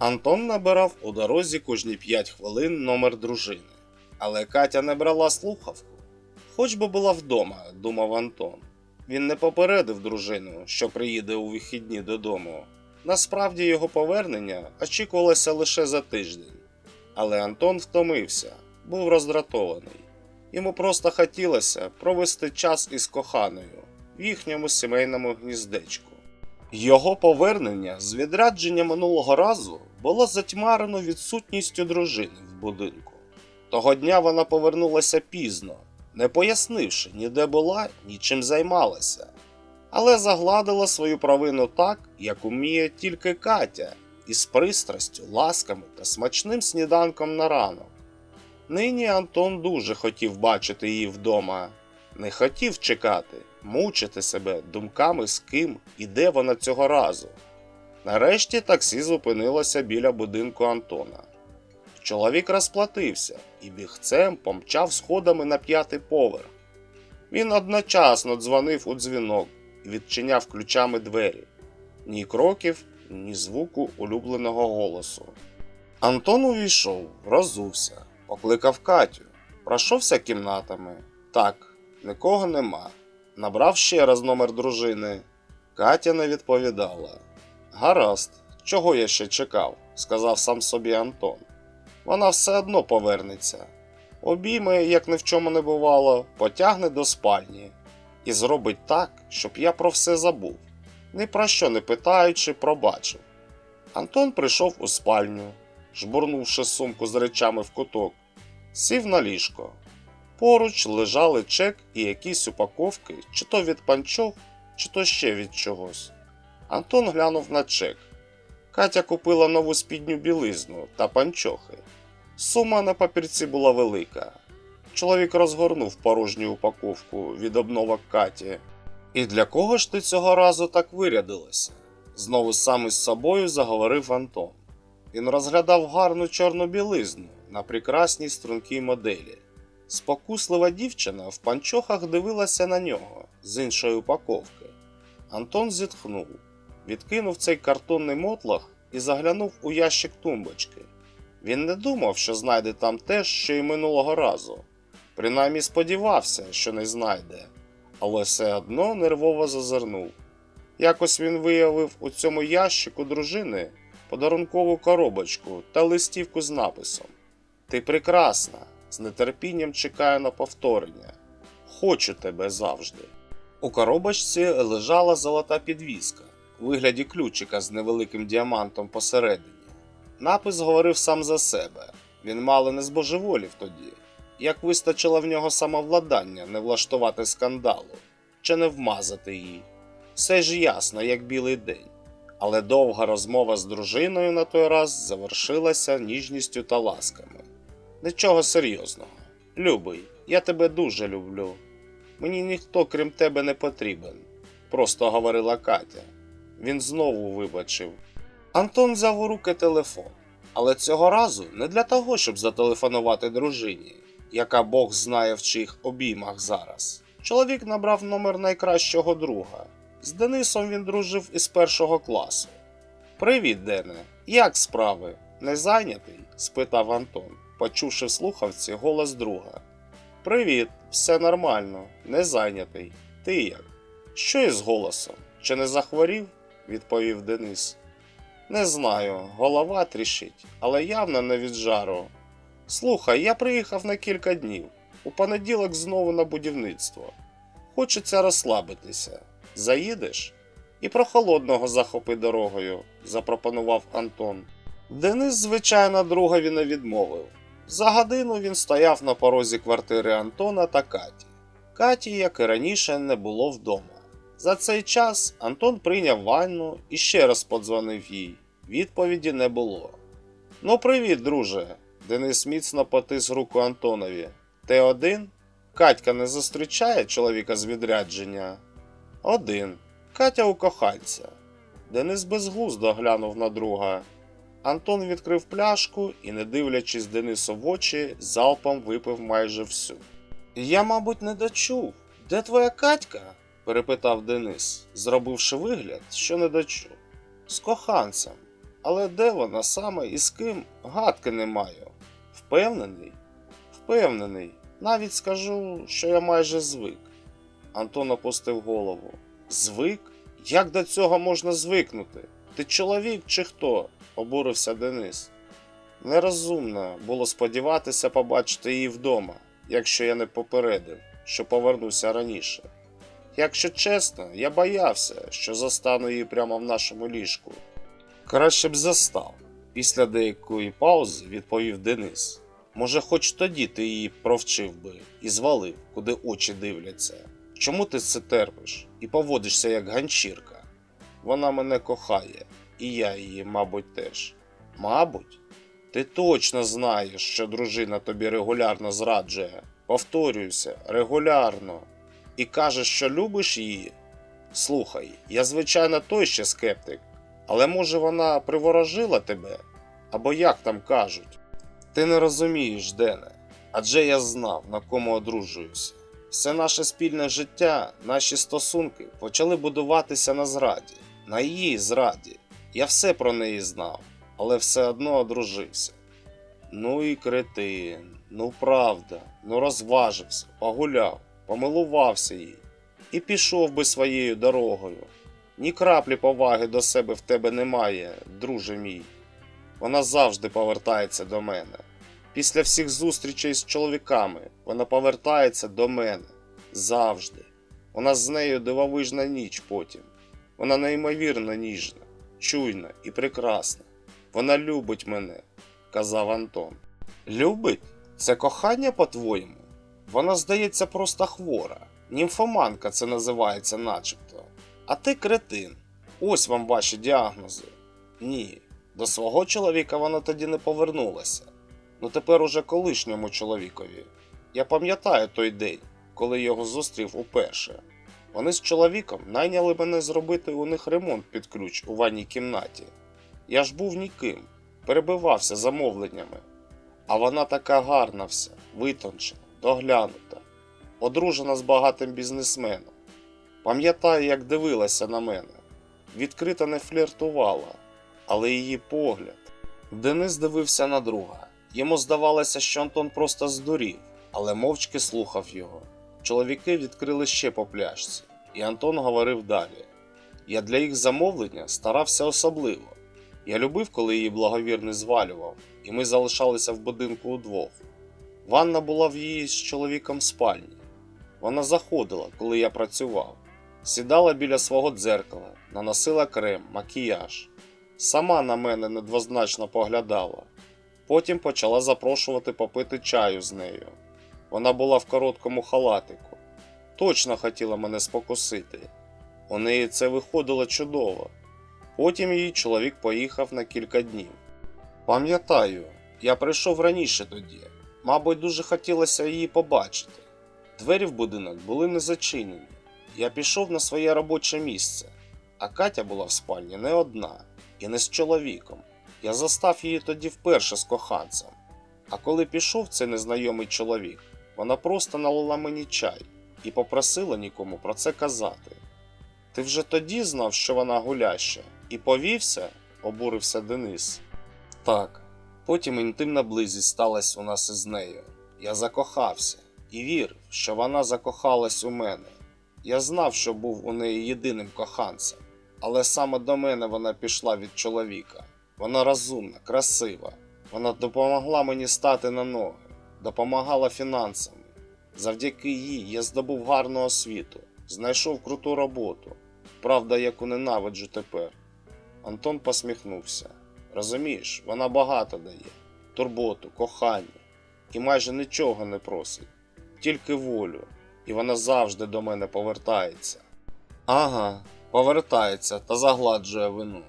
Антон набирав у дорозі кожні 5 хвилин номер дружини. Але Катя не брала слухавку. Хоч би була вдома, думав Антон. Він не попередив дружину, що приїде у вихідні додому. Насправді його повернення очікувалося лише за тиждень. Але Антон втомився, був роздратований. Йому просто хотілося провести час із коханою в їхньому сімейному гніздечку. Його повернення з відрядження минулого разу було затьмарено відсутністю дружини в будинку. Того дня вона повернулася пізно, не пояснивши, ніде була, нічим займалася, але загладила свою провину так, як уміє тільки Катя, із пристрастю, ласками та смачним сніданком на ранок. Нині Антон дуже хотів бачити її вдома, не хотів чекати, мучити себе думками з ким і де вона цього разу. Нарешті таксі зупинилося біля будинку Антона. Чоловік розплатився і бігцем помчав сходами на п'ятий поверх. Він одночасно дзвонив у дзвінок і відчиняв ключами двері. Ні кроків, ні звуку улюбленого голосу. Антон увійшов, розувся, покликав Катю, пройшовся кімнатами. Так, нікого нема. Набрав ще раз номер дружини. Катя не відповідала. Гаразд, чого я ще чекав, сказав сам собі Антон. Вона все одно повернеться. Обійме, як ні в чому не бувало, потягне до спальні і зробить так, щоб я про все забув, ні про що не питаючи, пробачив. Антон прийшов у спальню, жбурнувши сумку з речами в куток, сів на ліжко. Поруч лежали чек і якісь упаковки, чи то від панчох, чи то ще від чогось. Антон глянув на чек. Катя купила нову спідню білизну та панчохи. Сума на папірці була велика. Чоловік розгорнув порожню упаковку від обновок Каті. І для кого ж ти цього разу так вирядилася? Знову сам із собою заговорив Антон. Він розглядав гарну чорну білизну на прекрасній стрункій моделі. Спокуслива дівчина в панчохах дивилася на нього з іншої упаковки. Антон зітхнув, відкинув цей картонний мотлах і заглянув у ящик тумбочки. Він не думав, що знайде там те, що й минулого разу. Принаймні сподівався, що не знайде, але все одно нервово зазирнув. Якось він виявив у цьому ящику дружини подарункову коробочку та листівку з написом Ти прекрасна, з нетерпінням чекаю на повторення. Хочу тебе завжди. У коробочці лежала золота підвіска вигляді ключика з невеликим діамантом посередині. Напис говорив сам за себе. Він мало не збожеволів тоді, як вистачило в нього самовладання не влаштувати скандалу чи не вмазати її. Все ж ясно, як білий день. Але довга розмова з дружиною на той раз завершилася ніжністю та ласками. Нічого серйозного. Любий, я тебе дуже люблю. Мені ніхто, крім тебе, не потрібен, просто говорила Катя. Він знову вибачив. Антон взяв у руки телефон, але цього разу не для того, щоб зателефонувати дружині, яка Бог знає в чиїх обіймах зараз. Чоловік набрав номер найкращого друга. З Денисом він дружив із першого класу. Привіт, Дене, як справи? Не зайнятий? спитав Антон, почувши в слухавці голос друга. Привіт, все нормально, не зайнятий. Ти як? Що із голосом? Чи не захворів? Відповів Денис. Не знаю, голова трішить, але явно не від жару. Слухай, я приїхав на кілька днів. У понеділок знову на будівництво. Хочеться розслабитися. Заїдеш? І про холодного захопи дорогою, запропонував Антон. Денис, звичайно, другові не відмовив. За годину він стояв на порозі квартири Антона та Каті. Каті, як і раніше, не було вдома. За цей час Антон прийняв ванну і ще раз подзвонив їй. Відповіді не було. Ну, привіт, друже. Денис міцно потис руку Антонові. Ти один? Катька не зустрічає чоловіка з відрядження? Один. Катя у коханця. Денис безглуздо глянув на друга. Антон відкрив пляшку і, не дивлячись Денису в очі, залпом випив майже всю. Я, мабуть, не дочув. Де твоя Катька? Перепитав Денис, зробивши вигляд, що не дочув. З коханцем. Але де вона саме і з ким гадки не маю. Впевнений? Впевнений. Навіть скажу, що я майже звик. Антон опустив голову. Звик? Як до цього можна звикнути? Ти чоловік чи хто? обурився Денис. Нерозумно було сподіватися побачити її вдома, якщо я не попередив, що повернуся раніше. Якщо чесно, я боявся, що застану її прямо в нашому ліжку. Краще б застав. Після деякої паузи відповів Денис. Може, хоч тоді ти її провчив би і звалив, куди очі дивляться. Чому ти це терпиш і поводишся як ганчірка? Вона мене кохає, і я її, мабуть, теж. Мабуть, ти точно знаєш, що дружина тобі регулярно зраджує. Повторююся, регулярно. І кажеш, що любиш її? Слухай, я звичайно той ще скептик, але може вона приворожила тебе? Або як там кажуть? Ти не розумієш, Дене, адже я знав, на кому одружуюся. Все наше спільне життя, наші стосунки почали будуватися на зраді, на її зраді. Я все про неї знав, але все одно одружився. Ну і кретин, ну правда, ну розважився, погуляв, помилувався їй і пішов би своєю дорогою. Ні краплі поваги до себе в тебе немає, друже мій. Вона завжди повертається до мене. Після всіх зустрічей з чоловіками вона повертається до мене завжди. Нас з нею дивовижна ніч потім. Вона неймовірно ніжна, чуйна і прекрасна. Вона любить мене, казав Антон. Любить? Це кохання, по-твоєму? Вона, здається, просто хвора. Німфоманка це називається начебто. А ти кретин. Ось вам ваші діагнози. Ні, до свого чоловіка вона тоді не повернулася. Ну тепер уже колишньому чоловікові. Я пам'ятаю той день, коли його зустрів уперше. Вони з чоловіком найняли мене зробити у них ремонт під ключ у ванній кімнаті. Я ж був ніким, перебивався замовленнями. А вона така гарна вся, витончена, доглянута, одружена з багатим бізнесменом. Пам'ятаю, як дивилася на мене. Відкрито не фліртувала, але її погляд. Денис дивився на друга. Йому здавалося, що Антон просто здурів, але мовчки слухав його. Чоловіки відкрили ще по пляшці, і Антон говорив далі. Я для їх замовлення старався особливо. Я любив, коли її благовірний звалював, і ми залишалися в будинку удвох. Ванна була в її з чоловіком спальні. Вона заходила, коли я працював, сідала біля свого дзеркала, наносила крем, макіяж. Сама на мене недвозначно поглядала. Потім почала запрошувати попити чаю з нею. Вона була в короткому халатику. Точно хотіла мене спокусити. У неї це виходило чудово. Потім її чоловік поїхав на кілька днів. Пам'ятаю, я прийшов раніше тоді. Мабуть, дуже хотілося її побачити. Двері в будинок були не зачинені. Я пішов на своє робоче місце, а Катя була в спальні не одна і не з чоловіком. Я застав її тоді вперше з коханцем. А коли пішов цей незнайомий чоловік, вона просто налила мені чай і попросила нікому про це казати. Ти вже тоді знав, що вона гуляща, і повівся, обурився Денис. Так, потім інтимна близість сталася у нас із нею. Я закохався і вірив, що вона закохалась у мене. Я знав, що був у неї єдиним коханцем, але саме до мене вона пішла від чоловіка. Вона розумна, красива. Вона допомогла мені стати на ноги, допомагала фінансами. Завдяки їй я здобув гарну освіту, знайшов круту роботу. Правда, яку ненавиджу тепер. Антон посміхнувся. Розумієш, вона багато дає турботу, кохання і майже нічого не просить, тільки волю, і вона завжди до мене повертається. Ага, повертається та загладжує вину.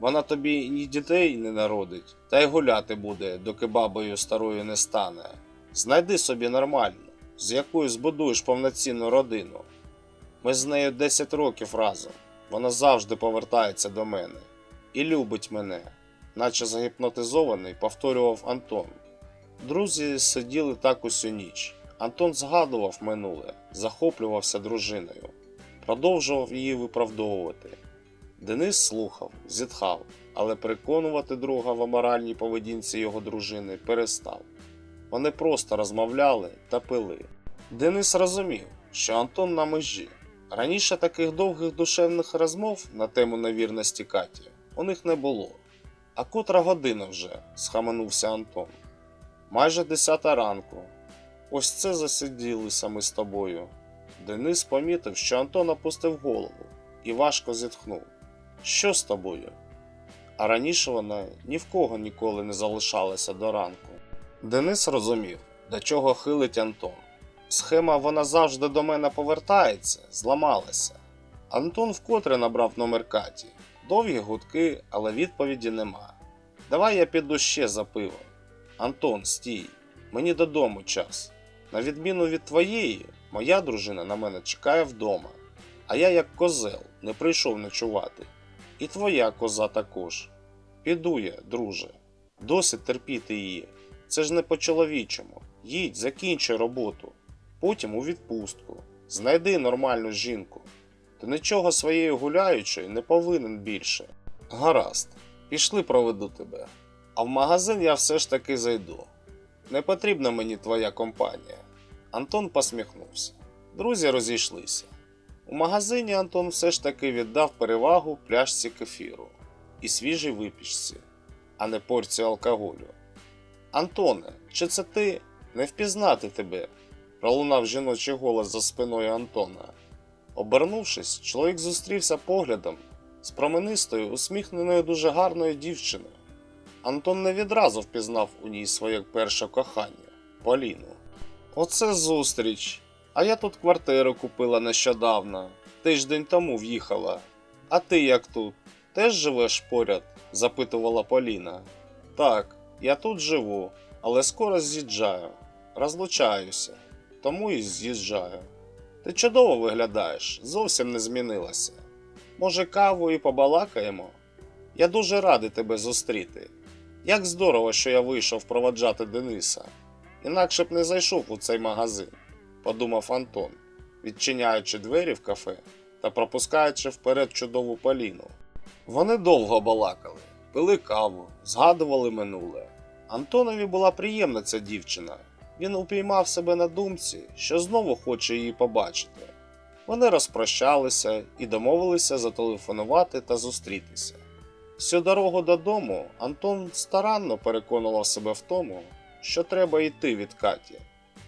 Вона тобі ні дітей не народить, та й гуляти буде, доки бабою старою не стане. Знайди собі нормальну, з якою збудуєш повноцінну родину. Ми з нею 10 років разом. Вона завжди повертається до мене і любить мене, наче загіпнотизований, повторював Антон. Друзі сиділи так усю ніч. Антон згадував минуле, захоплювався дружиною, продовжував її виправдовувати. Денис слухав, зітхав, але переконувати друга в аморальній поведінці його дружини перестав. Вони просто розмовляли та пили. Денис розумів, що Антон на межі. Раніше таких довгих душевних розмов на тему невірності Каті у них не було. А котра година вже, схаменувся Антон. Майже десята ранку. Ось це засиділися ми з тобою. Денис помітив, що Антон опустив голову і важко зітхнув. Що з тобою? А раніше вона ні в кого ніколи не залишалася до ранку. Денис розумів, до чого хилить Антон. Схема вона завжди до мене повертається, зламалася. Антон вкотре набрав номер Каті. Довгі гудки, але відповіді нема. Давай я піду ще за пивом. Антон, стій, мені додому час. На відміну від твоєї, моя дружина на мене чекає вдома, а я, як козел, не прийшов ночувати. І твоя коза також. Піду я, друже. Досить терпіти її. Це ж не по-чоловічому. Їдь, закінчуй роботу. Потім у відпустку. Знайди нормальну жінку. Ти нічого своєю гуляючою не повинен більше. Гаразд, пішли проведу тебе. А в магазин я все ж таки зайду. Не потрібна мені твоя компанія. Антон посміхнувся. Друзі розійшлися. У магазині Антон все ж таки віддав перевагу пляшці кефіру і свіжій випічці, а не порцію алкоголю. Антоне, чи це ти? Не впізнати тебе? пролунав жіночий голос за спиною Антона. Обернувшись, чоловік зустрівся поглядом з променистою, усміхненою дуже гарною дівчиною. Антон не відразу впізнав у ній своє перше кохання Поліну. Оце зустріч. А я тут квартиру купила нещодавно, тиждень тому в'їхала. А ти як тут? Теж живеш поряд? запитувала Поліна. Так, я тут живу, але скоро з'їжджаю. Розлучаюся, тому і з'їжджаю. Ти чудово виглядаєш, зовсім не змінилася. Може, каву і побалакаємо? Я дуже радий тебе зустріти. Як здорово, що я вийшов проводжати Дениса. Інакше б не зайшов у цей магазин, подумав Антон, відчиняючи двері в кафе та пропускаючи вперед чудову Поліну. Вони довго балакали, пили каву, згадували минуле. Антонові була приємна ця дівчина. Він упіймав себе на думці, що знову хоче її побачити. Вони розпрощалися і домовилися зателефонувати та зустрітися. Всю дорогу додому Антон старанно переконував себе в тому, що треба йти від Каті,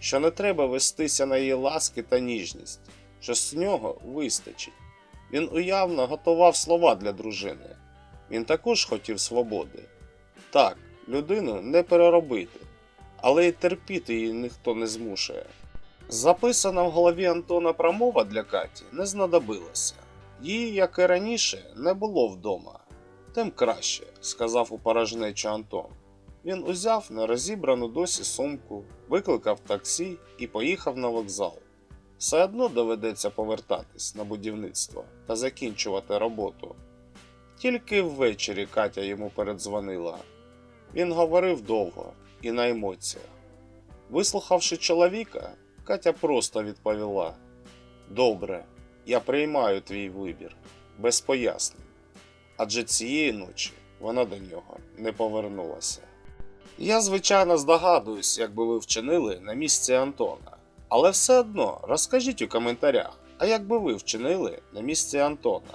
що не треба вестися на її ласки та ніжність, що з нього вистачить. Він уявно готував слова для дружини. Він також хотів свободи. Так, людину не переробити, але й терпіти її ніхто не змушує. Записана в голові Антона промова для Каті не знадобилася. Її, як і раніше, не було вдома. Тим краще, сказав у порожнечу Антон. Він узяв нерозібрану досі сумку, викликав таксі і поїхав на вокзал. Все одно доведеться повертатись на будівництво та закінчувати роботу. Тільки ввечері Катя йому передзвонила. Він говорив довго і на емоціях. Вислухавши чоловіка, Катя просто відповіла: Добре, я приймаю твій вибір, без пояснень. Адже цієї ночі вона до нього не повернулася. Я, звичайно, здогадуюсь, як би ви вчинили на місці Антона. Але все одно розкажіть у коментарях, а як би ви вчинили на місці Антона.